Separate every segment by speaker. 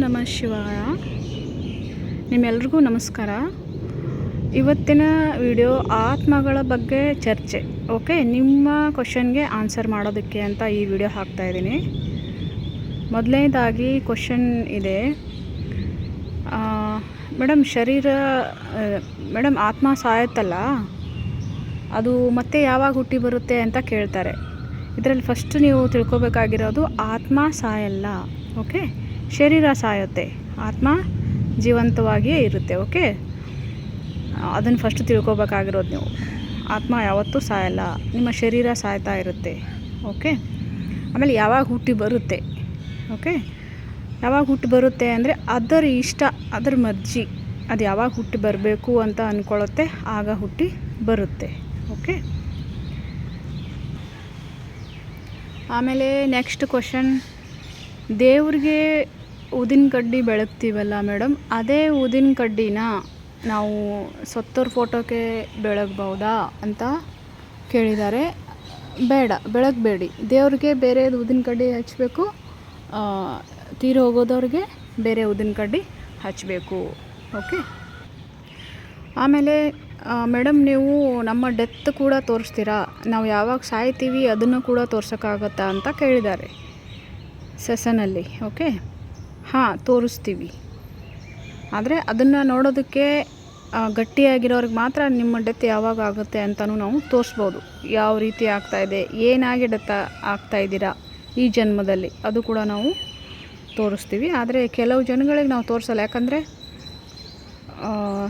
Speaker 1: ನಮಃ ಶಿವಾಯ. ನಿಮ್ಮೆಲ್ರಿಗೂ ನಮಸ್ಕಾರ. ಇವತ್ತಿನ ವಿಡಿಯೋ ಆತ್ಮಗಳ ಬಗ್ಗೆ ಚರ್ಚೆ, ಓಕೆ? ನಿಮ್ಮ ಕ್ವಶನ್ಗೆ ಆನ್ಸರ್ ಮಾಡೋದಕ್ಕೆ ಅಂತ ಈ ವಿಡಿಯೋ ಹಾಕ್ತಾ ಇದ್ದೀನಿ. ಮೊದಲನೇದಾಗಿ ಕ್ವಶನ್ ಇದೆ ಮೇಡಮ್ ಶರೀರ ಮೇಡಮ್ ಆತ್ಮ ಸಾಯತ್ತಲ್ಲ? ಅದು ಮತ್ತೆ ಯಾವಾಗ ಹುಟ್ಟಿ ಬರುತ್ತೆ ಅಂತ ಕೇಳ್ತಾರೆ. ಇದರಲ್ಲಿ ಫಸ್ಟ್ ನೀವು ತಿಳ್ಕೊಬೇಕಾಗಿರೋದು ಆತ್ಮ ಸಾಯಲ್ಲ, ಓಕೆ? ಶರೀರ ಸಾಯುತ್ತೆ. ಆತ್ಮ ಜೀವಂತವಾಗಿಯೇ ಇರುತ್ತೆ, ಓಕೆ? ಅದನ್ನು ಫಸ್ಟ್ ತಿಳ್ಕೊಬೇಕಾಗಿರೋದು ನೀವು. ಆತ್ಮ ಯಾವತ್ತೂ ಸಾಯಲ್ಲ, ನಿಮ್ಮ ಶರೀರ ಸಾಯ್ತಾ ಇರುತ್ತೆ, ಓಕೆ? ಆಮೇಲೆ ಯಾವಾಗ ಹುಟ್ಟಿ ಬರುತ್ತೆ, ಓಕೆ? ಯಾವಾಗ ಹುಟ್ಟಿ ಬರುತ್ತೆ ಅಂದರೆ ಅದರ ಇಷ್ಟ, ಅದರ ಮರ್ಜಿ. ಅದು ಯಾವಾಗ ಹುಟ್ಟಿ ಬರಬೇಕು ಅಂತ ಅಂದ್ಕೊಳ್ಳುತ್ತೆ ಆಗ ಹುಟ್ಟಿ ಬರುತ್ತೆ, ಓಕೆ? ಆಮೇಲೆ ನೆಕ್ಸ್ಟ್ ಕ್ವಶನ್ ದೇವ್ರಿಗೆ ಊದಿನ ಕಡ್ಡಿ ಬೆಳಗ್ತೀವಲ್ಲ ಮೇಡಮ್, ಅದೇ ಊದಿನ ಕಡ್ಡಿನ ನಾವು ಸತ್ತೋರ ಫೋಟೋಕ್ಕೆ ಬೆಳಗ್ಬೌದಾ ಅಂತ ಕೇಳಿದ್ದಾರೆ. ಬೇಡ, ಬೆಳಗಬೇಡಿ. ದೇವ್ರಿಗೆ ಬೇರೆ ಊದಿನ ಕಡ್ಡಿ ಹಚ್ಚಬೇಕು ತೀರಿ ಹೋಗೋದವ್ರಿಗೆ ಬೇರೆ ಊದಿನ ಕಡ್ಡಿ ಹಚ್ಚಬೇಕು ಓಕೆ? ಆಮೇಲೆ ಮೇಡಮ್ ನೀವು ನಮ್ಮ ಡೆತ್ ಕೂಡ ತೋರಿಸ್ತೀರಾ? ನಾವು ಯಾವಾಗ ಸಾಯ್ತೀವಿ ಅದನ್ನು ಕೂಡ ತೋರ್ಸೋಕ್ಕಾಗತ್ತಾ ಅಂತ ಕೇಳಿದ್ದಾರೆ ಸೆಸನಲ್ಲಿ. ಓಕೆ? ಹಾಂ, ತೋರಿಸ್ತೀವಿ. ಆದರೆ ಅದನ್ನು ನೋಡೋದಕ್ಕೆ ಗಟ್ಟಿಯಾಗಿರೋರಿಗೆ ಮಾತ್ರ ನಿಮ್ಮ ಡೆತ್ ಯಾವಾಗ ಆಗುತ್ತೆ ಅಂತಲೂ ನಾವು ತೋರಿಸ್ಬೋದು. ಯಾವ ರೀತಿ ಆಗ್ತಾಯಿದೆ ಏನಾಗಿ ಡೆತ್ ಆಗ್ತಾಯಿದ್ದೀರಾ ಈ ಜನ್ಮದಲ್ಲಿ, ಅದು ಕೂಡ ನಾವು ತೋರಿಸ್ತೀವಿ. ಆದರೆ ಕೆಲವು ಜನಗಳಿಗೆ ನಾವು ತೋರಿಸಲ್ಲ, ಯಾಕಂದರೆ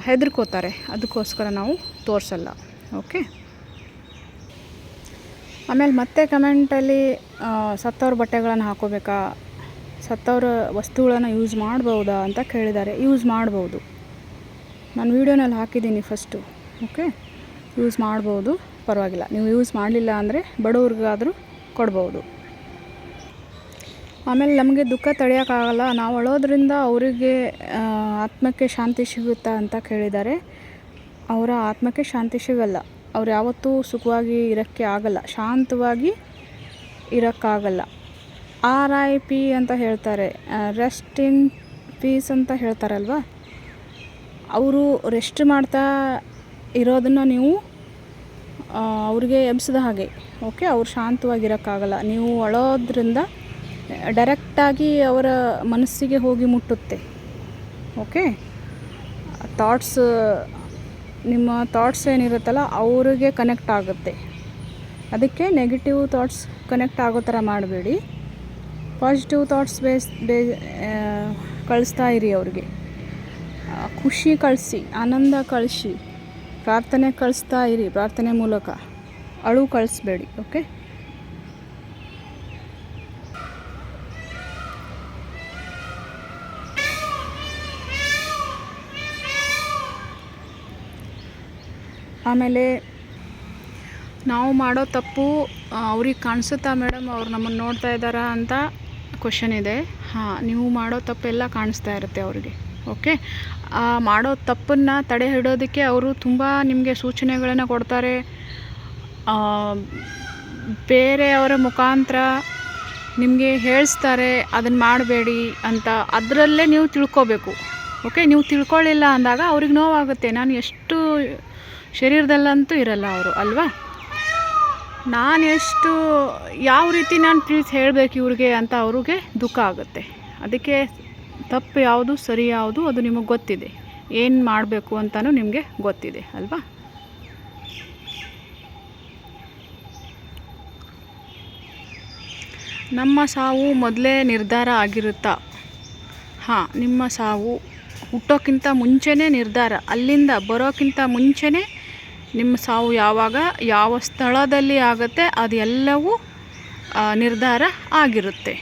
Speaker 1: ಹೆದರ್ಕೋತಾರೆ. ಅದಕ್ಕೋಸ್ಕರ ನಾವು ತೋರಿಸಲ್ಲ. ಓಕೆ? ಆಮೇಲೆ ಮತ್ತೆ ಕಮೆಂಟಲ್ಲಿ ಸತ್ತವ್ರ ಬಟ್ಟೆಗಳನ್ನು ಹಾಕೋಬೇಕಾ ಸತ್ತವ್ರ ವಸ್ತುಗಳನ್ನು ಯೂಸ್ ಮಾಡ್ಬೋದಾ ಅಂತ ಕೇಳಿದ್ದಾರೆ. ಯೂಸ್ ಮಾಡ್ಬೋದು. ನಾನು ವೀಡಿಯೋನಲ್ಲಿ ಹಾಕಿದ್ದೀನಿ ಫಸ್ಟು ಓಕೆ ಯೂಸ್ ಮಾಡ್ಬೋದು. ಪರವಾಗಿಲ್ಲ. ನೀವು ಯೂಸ್ ಮಾಡಲಿಲ್ಲ ಅಂದರೆ ಬಡವ್ರಿಗಾದರೂ ಕೊಡ್ಬೋದು. ಆಮೇಲೆ ನಮಗೆ ದುಃಖ ತಡೆಯೋಕ್ಕಾಗಲ್ಲ ನಾವು ಅಳೋದ್ರಿಂದ ಅವರಿಗೆ ಆತ್ಮಕ್ಕೆ ಶಾಂತಿ ಸಿಗುತ್ತಾ ಅಂತ ಕೇಳಿದ್ದಾರೆ. ಅವರ ಆತ್ಮಕ್ಕೆ ಶಾಂತಿ ಸಿಗಲ್ಲ. ಅವ್ರು ಯಾವತ್ತೂ ಸುಖವಾಗಿ ಇರೋಕ್ಕೆ ಆಗಲ್ಲ. ಶಾಂತವಾಗಿ ಇರೋಕ್ಕಾಗಲ್ಲ. ಆರ್ ಐ ಪಿ ಅಂತ ಹೇಳ್ತಾರೆ. ರೆಸ್ಟ್ ಇನ್ ಪೀಸ್ ಅಂತ ಹೇಳ್ತಾರಲ್ವ? ಅವರು ರೆಸ್ಟ್ ಮಾಡ್ತಾ ಇರೋದನ್ನು ನೀವು ಅವ್ರಿಗೆ ಎಬ್ಸಿದ ಹಾಗೆ ಓಕೆ ಅವ್ರು ಶಾಂತವಾಗಿರೋಕ್ಕಾಗಲ್ಲ. ನೀವು ಅಳೋದ್ರಿಂದ ಡೈರೆಕ್ಟಾಗಿ ಅವರ ಮನಸ್ಸಿಗೆ ಹೋಗಿ ಮುಟ್ಟುತ್ತೆ ಓಕೆ ಥಾಟ್ಸ್ ನಿಮ್ಮ ಥಾಟ್ಸ್ ಏನಿರುತ್ತಲ್ಲ ಅವ್ರಿಗೆ ಕನೆಕ್ಟ್ ಆಗುತ್ತೆ. ಅದಕ್ಕೆ ನೆಗೆಟಿವ್ ಥಾಟ್ಸ್ ಕನೆಕ್ಟ್ ಆಗೋ ಥರ ಮಾಡಬೇಡಿ. ಪಾಸಿಟಿವ್ ಥಾಟ್ಸ್ ಬೇಸ್ ಬೇ ಕಳಿಸ್ತಾ ಇರಿ ಅವ್ರಿಗೆ. ಖುಷಿ ಕಳಿಸಿ, ಆನಂದ ಕಳಿಸಿ, ಪ್ರಾರ್ಥನೆ ಕಳಿಸ್ತಾ ಇರಿ, ಪ್ರಾರ್ಥನೆ ಮೂಲಕ. ಅಳು ಕಳಿಸ್ಬೇಡಿ, ಓಕೆ? ಆಮೇಲೆ, ನಾವು ಮಾಡೋ ತಪ್ಪು ಅವ್ರಿಗೆ ಕಾಣಿಸುತ್ತಾ ಮೇಡಮ್ ಅವ್ರು ನಮ್ಮನ್ನು ನೋಡ್ತಾ ಇದ್ದಾರಾ ಅಂತ ಕ್ವಶನ್ ಇದೆ. ಹಾಂ, ನೀವು ಮಾಡೋ ತಪ್ಪೆಲ್ಲ ಕಾಣಿಸ್ತಾ ಇರುತ್ತೆ ಅವ್ರಿಗೆ. ಓಕೆ ಮಾಡೋ ತಪ್ಪನ್ನು ತಡೆ ಹಿಡೋದಕ್ಕೆ ಅವರು ತುಂಬ ನಿಮಗೆ ಸೂಚನೆಗಳನ್ನು ಕೊಡ್ತಾರೆ. ಬೇರೆಯವರ ಮುಖಾಂತರ ನಿಮಗೆ ಹೇಳಿಸ್ತಾರೆ, ಅದನ್ನು ಮಾಡಬೇಡಿ ಅಂತ. ಅದರಲ್ಲೇ ನೀವು ತಿಳ್ಕೊಬೇಕು. ಓಕೆ ನೀವು ತಿಳ್ಕೊಳ್ಳಿಲ್ಲ ಅಂದಾಗ ಅವ್ರಿಗೆ ನೋವಾಗುತ್ತೆ. ನಾನು ಎಷ್ಟು ಶರೀರದಲ್ಲಂತೂ ಇರಲ್ಲ ಅವರು, ಅಲ್ವಾ? ನಾನು ಎಷ್ಟು, ಯಾವ ರೀತಿ ನಾನು ತಿಳಿಸಿ ಹೇಳಬೇಕು ಇವ್ರಿಗೆ ಅಂತ ಅವ್ರಿಗೆ ದುಃಖ ಆಗುತ್ತೆ. ಅದಕ್ಕೆ ತಪ್ಪು ಯಾವುದು, ಸರಿ ಯಾವುದು ಅದು ನಿಮಗೆ ಗೊತ್ತಿದೆ. ಏನು ಮಾಡಬೇಕು ಅಂತಲೂ ನಿಮಗೆ ಗೊತ್ತಿದೆ, ಅಲ್ವಾ? ನಮ್ಮ ಸಾವು ಮೊದಲೇ ನಿರ್ಧಾರ ಆಗಿರುತ್ತಾ? ಹಾಂ, ನಿಮ್ಮ ಸಾವು ಹುಟ್ಟೋಕ್ಕಿಂತ ಮುಂಚೆನೇ ನಿರ್ಧಾರ. ಅಲ್ಲಿಂದ ಬರೋಕ್ಕಿಂತ ಮುಂಚೆನೇ ನಿಮ್ಮ ಸಾವು ಯಾವಾಗ, ಯಾವ ಸ್ಥಳದಲ್ಲಿ ಆಗುತ್ತೆ, ಅದೆಲ್ಲವೂ ನಿರ್ಧಾರ ಆಗಿರುತ್ತೆ.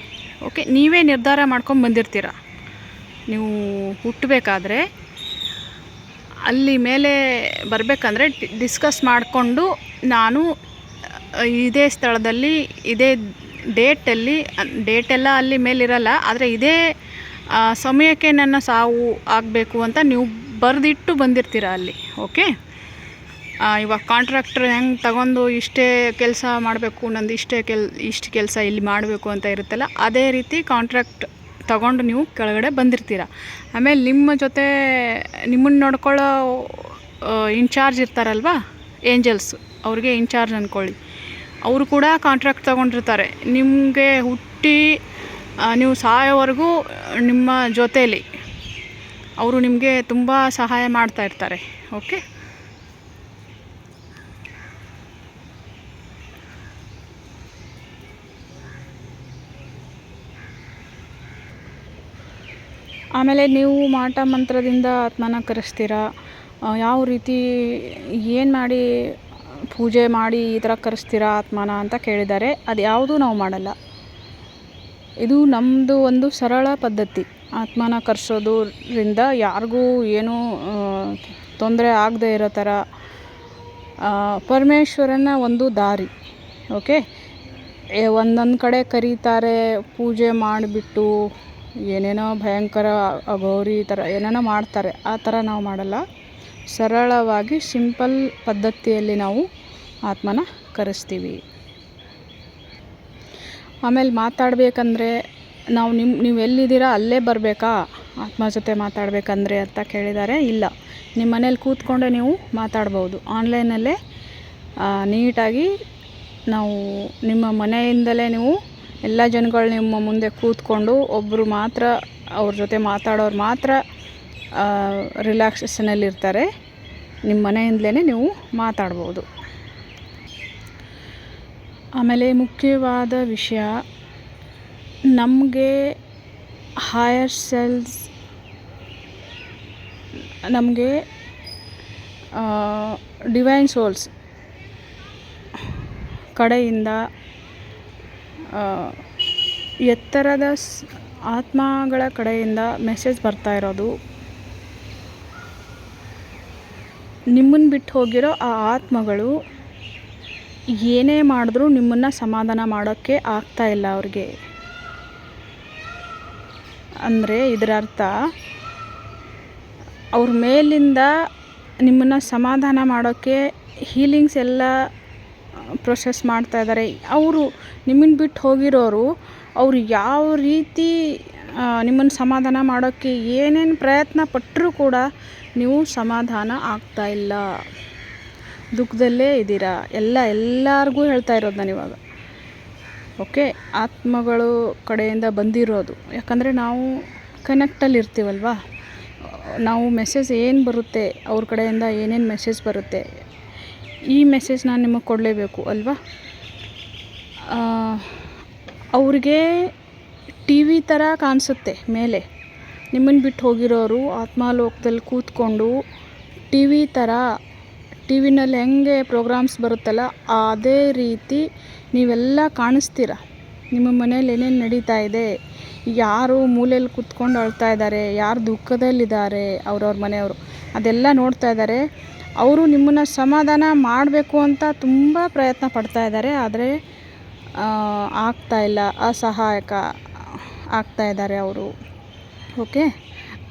Speaker 1: ಓಕೆ ನೀವೇ ನಿರ್ಧಾರ ಮಾಡ್ಕೊಂಡು ಬಂದಿರ್ತೀರ? ನೀವು ಹುಟ್ಟಬೇಕಾದ್ರೆ ಅಲ್ಲಿ ಮೇಲೆ ಬರಬೇಕಂದ್ರೆ ಡಿಸ್ಕಸ್ ಮಾಡಿಕೊಂಡು ನಾನು ಇದೇ ಸ್ಥಳದಲ್ಲಿ, ಇದೇ ಡೇಟಲ್ಲಿ ಡೇಟೆಲ್ಲ ಅಲ್ಲಿ ಮೇಲಿರಲ್ಲ, ಆದರೆ ಇದೇ ಸಮಯಕ್ಕೆ ನನ್ನ ಸಾವು ಆಗಬೇಕು ಅಂತ ನೀವು ಬರೆದಿಟ್ಟು ಬಂದಿರ್ತೀರ ಅಲ್ಲಿ? ಓಕೆ ಇವಾಗ ಕಾಂಟ್ರಾಕ್ಟ್ರ್ ಹೆಂಗೆ ತಗೊಂಡು ಇಷ್ಟೇ ಕೆಲಸ ಮಾಡಬೇಕು, ನಂದು ಇಷ್ಟೇ ಕೆಲ್, ಇಷ್ಟು ಕೆಲಸ ಇಲ್ಲಿ ಮಾಡಬೇಕು ಅಂತ ಇರುತ್ತಲ್ಲ, ಅದೇ ರೀತಿ ಕಾಂಟ್ರಾಕ್ಟ್ ತಗೊಂಡು ನೀವು ಕೆಳಗಡೆ ಬಂದಿರ್ತೀರ. ಆಮೇಲೆ ನಿಮ್ಮ ಜೊತೆ ನಿಮ್ಮನ್ನು ನೋಡ್ಕೊಳ್ಳೋ ಇನ್ಚಾರ್ಜ್ ಇರ್ತಾರಲ್ವಾ, ಏಂಜಲ್ಸ್, ಅವ್ರಿಗೆ ಇನ್ಚಾರ್ಜ್ ಅಂದ್ಕೊಳ್ಳಿ ಅವರು ಕೂಡ ಕಾಂಟ್ರಾಕ್ಟ್ ತೊಗೊಂಡಿರ್ತಾರೆ. ನಿಮಗೆ ಹುಟ್ಟಿ ನೀವು ಸಾಯೋವರೆಗೂ ನಿಮ್ಮ ಜೊತೇಲಿ. ಅವರು ನಿಮಗೆ ತುಂಬ ಸಹಾಯ ಮಾಡ್ತಾ ಇರ್ತಾರೆ, ಓಕೆ? ಆಮೇಲೆ ನೀವು ಮಾಟ ಮಂತ್ರದಿಂದ ಆತ್ಮನ ಕರೆಸ್ತೀರಾ? ಯಾವ ರೀತಿ ಏನು ಮಾಡಿ ಪೂಜೆ ಮಾಡಿ ಈ ಥರ ಕರೆಸ್ತೀರಾ ಆತ್ಮನ ಅಂತ ಕೇಳಿದ್ದಾರೆ. ಅದು ಯಾವುದೂ ನಾವು ಮಾಡಲ್ಲ. ಇದು ನಮ್ಮದು ಒಂದು ಸರಳ ಪದ್ಧತಿ. ಆತ್ಮನ ಕರೆಸೋದ್ರಿಂದ ಯಾರಿಗೂ ಏನೂ ತೊಂದರೆ ಆಗದೆ ಇರೋ ಥರ ಪರಮೇಶ್ವರನ ಒಂದು ದಾರಿ, ಓಕೆ? ಒಂದೊಂದು ಕಡೆ ಕರೀತಾರೆ, ಪೂಜೆ ಮಾಡಿಬಿಟ್ಟು ಏನೇನೋ ಭಯಂಕರ ಗೌರಿ ಈ ಥರ ಏನೇನೋ ಮಾಡ್ತಾರೆ, ಆ ಥರ ನಾವು ಮಾಡಲ್ಲ. ಸರಳವಾಗಿ, ಸಿಂಪಲ್ ಪದ್ಧತಿಯಲ್ಲಿ ನಾವು ಆತ್ಮನ ಕರೆಸ್ತೀವಿ. ಆಮೇಲೆ ಮಾತಾಡಬೇಕಂದ್ರೆ ನಾವು ನಿಮ್ಮ ನೀವು ಎಲ್ಲಿದ್ದೀರಾ ಅಲ್ಲೇ ಬರಬೇಕಾ? ಆತ್ಮ ಜೊತೆ ಮಾತಾಡಬೇಕಂದ್ರೆ ಅಂತ ಕೇಳಿದ್ದಾರೆ ಇಲ್ಲ. ನಿಮ್ಮ ಮನೇಲಿ ಕೂತ್ಕೊಂಡೆ ನೀವು ಮಾತಾಡ್ಬೋದು. ಆನ್ಲೈನಲ್ಲೇ ನೀಟಾಗಿ ನಾವು ನಿಮ್ಮ ಮನೆಯಿಂದಲೇ ನೀವು ಎಲ್ಲ ಜನಗಳು ನಿಮ್ಮ ಮುಂದೆ ಕೂತ್ಕೊಂಡು ಒಬ್ಬರು ಮಾತ್ರ ಅವ್ರ ಜೊತೆ ಮಾತಾಡೋರು ಮಾತ್ರ ರಿಲ್ಯಾಕ್ಸೇಷನಲ್ಲಿರ್ತಾರೆ ನಿಮ್ಮ ಮನೆಯಿಂದಲೇ ನೀವು ಮಾತಾಡ್ಬೋದು. ಆಮೇಲೆ ಮುಖ್ಯವಾದ ವಿಷಯ, ನಮಗೆ ಹೈಯರ್ ಸೆಲ್ಸ್ ನಮಗೆ ಡಿವೈನ್ ಸೋಲ್ಸ್ ಕಡೆಯಿಂದ ಎತ್ತರದ ಆತ್ಮಗಳ ಕಡೆಯಿಂದ ಮೆಸೇಜ್ ಬರ್ತಾ ಇರೋದು. ನಿಮ್ಮನ್ನು ಬಿಟ್ಟು ಹೋಗಿರೋ ಆ ಆತ್ಮಗಳು ಏನೇ ಮಾಡಿದ್ರೂ ನಿಮ್ಮನ್ನು ಸಮಾಧಾನ ಮಾಡೋಕ್ಕೆ ಆಗ್ತಾ ಇಲ್ಲ ಅವ್ರಿಗೆ. ಅಂದರೆ ಇದರ ಅರ್ಥ, ಅವ್ರ ಮೇಲಿಂದ ನಿಮ್ಮನ್ನು ಸಮಾಧಾನ ಮಾಡೋಕ್ಕೆ ಹೀಲಿಂಗ್ಸ್ ಎಲ್ಲ ಪ್ರೊಸೆಸ್ ಮಾಡ್ತಾ ಇದ್ದಾರೆ ಅವರು ನಿಮ್ಮನ್ನು ಬಿಟ್ಟು ಹೋಗಿರೋರು, ಅವರು ಯಾವ ರೀತಿ ನಿಮ್ಮನ್ನು ಸಮಾಧಾನ ಮಾಡೋಕ್ಕೆ ಏನೇನು ಪ್ರಯತ್ನ ಪಟ್ಟರೂ ಕೂಡ ನೀವು ಸಮಾಧಾನ ಆಗ್ತಾ ಇಲ್ಲ. ದುಃಖದಲ್ಲೇ ಇದ್ದೀರಾ? ಎಲ್ಲ, ಎಲ್ಲರಿಗೂ ಹೇಳ್ತಾ ಇರೋದು ನಾನು ಇವಾಗ. ಓಕೆ? ಆತ್ಮಗಳು ಕಡೆಯಿಂದ ಬಂದಿರೋದು. ಯಾಕಂದರೆ ನಾವು ಕನೆಕ್ಟಲ್ಲಿ ಇರ್ತೀವಲ್ವಾ? ನಾವು ಮೆಸೇಜ್ ಏನು ಬರುತ್ತೆ, ಅವ್ರ ಕಡೆಯಿಂದ ಏನೇನು ಮೆಸೇಜ್ ಬರುತ್ತೆ? ಈ ಮೆಸೇಜ್ ನಾನು ನಿಮಗೆ ಕೊಡಲೇಬೇಕು ಅಲ್ವಾ? ಅವ್ರಿಗೆ ಟಿ ವಿ ಥರ ಕಾಣಿಸುತ್ತೆ ಮೇಲೆ. ನಿಮ್ಮನ್ನು ಬಿಟ್ಟು ಹೋಗಿರೋರು ಆತ್ಮಾಲೋಕದಲ್ಲಿ ಕೂತ್ಕೊಂಡು ಟಿ ವಿ ಥರ ಟಿ ವಿನಲ್ಲಿ ಹೆಂಗೆ ಪ್ರೋಗ್ರಾಮ್ಸ್ ಬರುತ್ತಲ್ಲ ಅದೇ ರೀತಿ ನೀವೆಲ್ಲ ಕಾಣಿಸ್ತೀರ? ನಿಮ್ಮ ಮನೇಲಿ ಏನೇನು ನಡೀತಾ ಇದೆ? ಯಾರು ಮೂಲೆಯಲ್ಲಿ ಕೂತ್ಕೊಂಡು ಅಳ್ತಾ ಇದ್ದಾರೆ? ಯಾರು ದುಃಖದಲ್ಲಿದ್ದಾರೆ ಅವ್ರವ್ರ ಮನೆಯವರು? ಅದೆಲ್ಲ ನೋಡ್ತಾ ಇದ್ದಾರೆ. ಅವರು ನಿಮ್ಮನ್ನು ಸಮಾಧಾನ ಮಾಡಬೇಕು ಅಂತ ತುಂಬ ಪ್ರಯತ್ನ ಪಡ್ತಾ ಇದ್ದಾರೆ, ಆದರೆ ಆಗ್ತಾ ಇಲ್ಲ, ಅಸಹಾಯಕ ಆಗ್ತಾ ಇದ್ದಾರೆ ಅವರು. ಓಕೆ?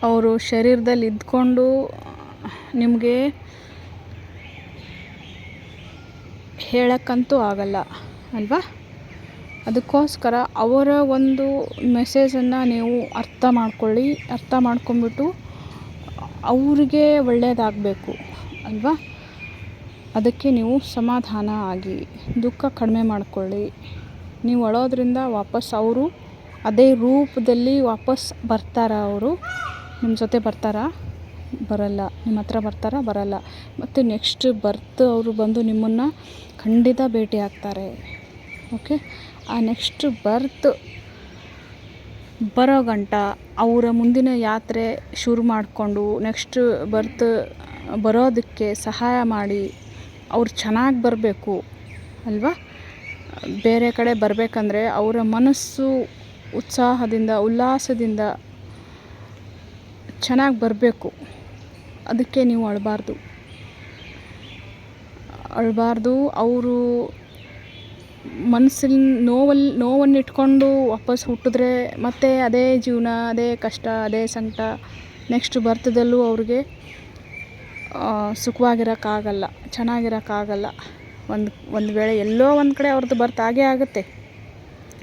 Speaker 1: ಅವರು ಶರೀರದಲ್ಲಿ ಇದ್ಕೊಂಡು, ನಿಮಗೆ ಹೇಳಕ್ಕಂತೂ ಆಗಲ್ಲ, ಅಲ್ವಾ? ಅದಕ್ಕೋಸ್ಕರ ಅವರ ಒಂದು ಮೆಸೇಜನ್ನು ನೀವು ಅರ್ಥ ಮಾಡ್ಕೊಳ್ಳಿ, ಅರ್ಥ ಮಾಡ್ಕೊಂಬಿಟ್ಟು ಅವರಿಗೆ ಒಳ್ಳೆಯದಾಗಬೇಕು ಅಲ್ವಾ? ಅದಕ್ಕೆ ನೀವು ಸಮಾಧಾನ ಆಗಿ, ದುಃಖ ಕಡಿಮೆ ಮಾಡಿಕೊಳ್ಳಿ. ನೀವು ಅಳೋದ್ರಿಂದ ವಾಪಸ್ ಅವರು, ಅದೇ ರೂಪದಲ್ಲಿ ವಾಪಸ್ ಬರ್ತಾರಾ ಅವರು? ನಿಮ್ಮ ಜೊತೆ ಬರ್ತಾರಾ? ಬರಲ್ಲ. ನಿಮ್ಮ ಹತ್ರ ಬರ್ತಾರಾ? ಬರಲ್ಲ. ಮತ್ತು ನೆಕ್ಸ್ಟ್ ಬರ್ತ್ ಅವರು ಬಂದು ನಿಮ್ಮನ್ನು ಖಂಡಿತ ಭೇಟಿ ಆಗ್ತಾರೆ. ಓಕೆ ಆ ನೆಕ್ಸ್ಟ್ ಬರ್ತ್ ಬರೋ ಗಂಟ, ಅವರ ಮುಂದಿನ ಯಾತ್ರೆ ಶುರು ಮಾಡಿಕೊಂಡು ನೆಕ್ಸ್ಟ್ ಬರ್ತ್ ಬರೋದಕ್ಕೆ ಸಹಾಯ ಮಾಡಿ ಅವ್ರು ಚೆನ್ನಾಗಿ ಬರಬೇಕು, ಅಲ್ವಾ? ಬೇರೆ ಕಡೆ ಬರಬೇಕಂದ್ರೆ ಅವರ ಮನಸ್ಸು ಉತ್ಸಾಹದಿಂದ, ಉಲ್ಲಾಸದಿಂದ ಚೆನ್ನಾಗಿ ಬರಬೇಕು. ಅದಕ್ಕೆ ನೀವು ಅಳಬಾರ್ದು. ಅಳಬಾರ್ದು, ಅವರು ಮನಸ್ಸಿನ ನೋವಲ್ಲಿ ನೋವನ್ನು ಇಟ್ಕೊಂಡು ವಾಪಸ್ ಹುಟ್ಟಿದ್ರೆ ಮತ್ತೆ ಅದೇ ಜೀವನ, ಅದೇ ಕಷ್ಟ, ಅದೇ ಸಂಕಟ ನೆಕ್ಸ್ಟ್ ಬರ್ತದಲ್ಲೂ ಅವ್ರಿಗೆ? ಸುಖವಾಗಿರೋಕ್ಕಾಗಲ್ಲ, ಚೆನ್ನಾಗಿರೋಕ್ಕಾಗಲ್ಲ. ಒಂದು ಒಂದು ವೇಳೆ ಎಲ್ಲೋ ಒಂದು ಕಡೆ ಅವ್ರದ್ದು ಬರ್ತ್ ಆಗೇ ಆಗುತ್ತೆ.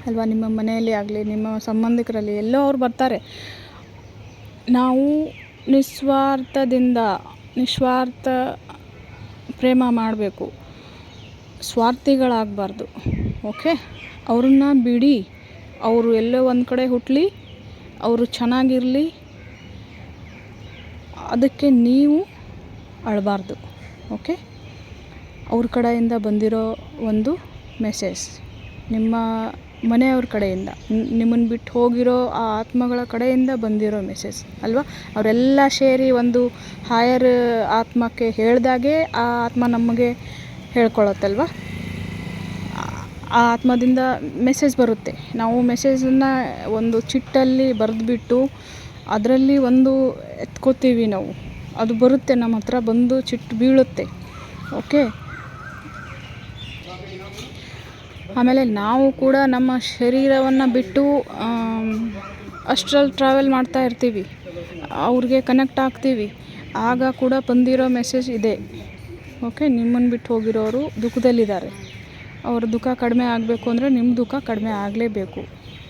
Speaker 1: ಅಲ್ವಾ? ನಿಮ್ಮ ಮನೆಯಲ್ಲಿ ಆಗಲಿ, ನಿಮ್ಮ ಸಂಬಂಧಿಕರಲ್ಲಿ ಎಲ್ಲೋ ಅವ್ರು ಬರ್ತಾರೆ. ನಾವು ನಿಸ್ವಾರ್ಥದಿಂದ, ನಿಸ್ವಾರ್ಥ ಪ್ರೇಮ ಮಾಡಬೇಕು. ಸ್ವಾರ್ಥಿಗಳಾಗಬಾರ್ದು. ಓಕೆ? ಅವ್ರನ್ನ ಬಿಡಿ. ಅವರು ಎಲ್ಲೋ ಒಂದು ಕಡೆ ಹುಟ್ಟಲಿ ಅವರು ಚೆನ್ನಾಗಿರಲಿ. ಅದಕ್ಕೆ ನೀವು ಅಳಬಾರ್ದು ಓಕೆ ಅವ್ರ ಕಡೆಯಿಂದ ಬಂದಿರೋ ಒಂದು ಮೆಸೇಜ್ ನಿಮ್ಮ ಮನೆಯವ್ರ ಕಡೆಯಿಂದ ನಿಮ್ಮನ್ನು ಬಿಟ್ಟು ಹೋಗಿರೋ ಆ ಆತ್ಮಗಳ ಕಡೆಯಿಂದ ಬಂದಿರೋ ಮೆಸೇಜ್ ಅಲ್ವಾ? ಅವರೆಲ್ಲ ಸೇರಿ ಒಂದು ಹಾಯರ್ ಆತ್ಮಕ್ಕೆ ಹೇಳಿದಾಗೆ ಆ ಆತ್ಮ ನಮಗೆ ಹೇಳ್ಕೊಳತ್ತಲ್ವ? ಆ ಆತ್ಮದಿಂದ ಮೆಸೇಜ್ ಬರುತ್ತೆ. ನಾವು ಮೆಸೇಜನ್ನು ಒಂದು ಚಿಟ್ಟಲ್ಲಿ ಬರೆದ್ಬಿಟ್ಟು ಅದರಲ್ಲಿ ಒಂದು ಎತ್ಕೋತೀವಿ ನಾವು. ಅದು ಬರುತ್ತೆ, ನಮ್ಮ ಹತ್ರ ಬಂದು ಚಿಟ್ಟು ಬೀಳುತ್ತೆ. ಓಕೆ ಆಮೇಲೆ ನಾವು ಕೂಡ ನಮ್ಮ ಶರೀರವನ್ನು ಬಿಟ್ಟು ಅಷ್ಟರಲ್ಲಿ ಟ್ರಾವೆಲ್ ಮಾಡ್ತಾ ಇರ್ತೀವಿ. ಅವ್ರಿಗೆ ಕನೆಕ್ಟ್ ಆಗ್ತೀವಿ. ಆಗ ಕೂಡ ಬಂದಿರೋ ಮೆಸೇಜ್ ಇದೆ. ಓಕೆ ನಿಮ್ಮನ್ನು ಬಿಟ್ಟು ಹೋಗಿರೋರು ದುಃಖದಲ್ಲಿದ್ದಾರೆ. ಅವ್ರ ದುಃಖ ಕಡಿಮೆ ಆಗಬೇಕು ಅಂದರೆ ನಿಮ್ಮ ದುಃಖ ಕಡಿಮೆ ಆಗಲೇಬೇಕು.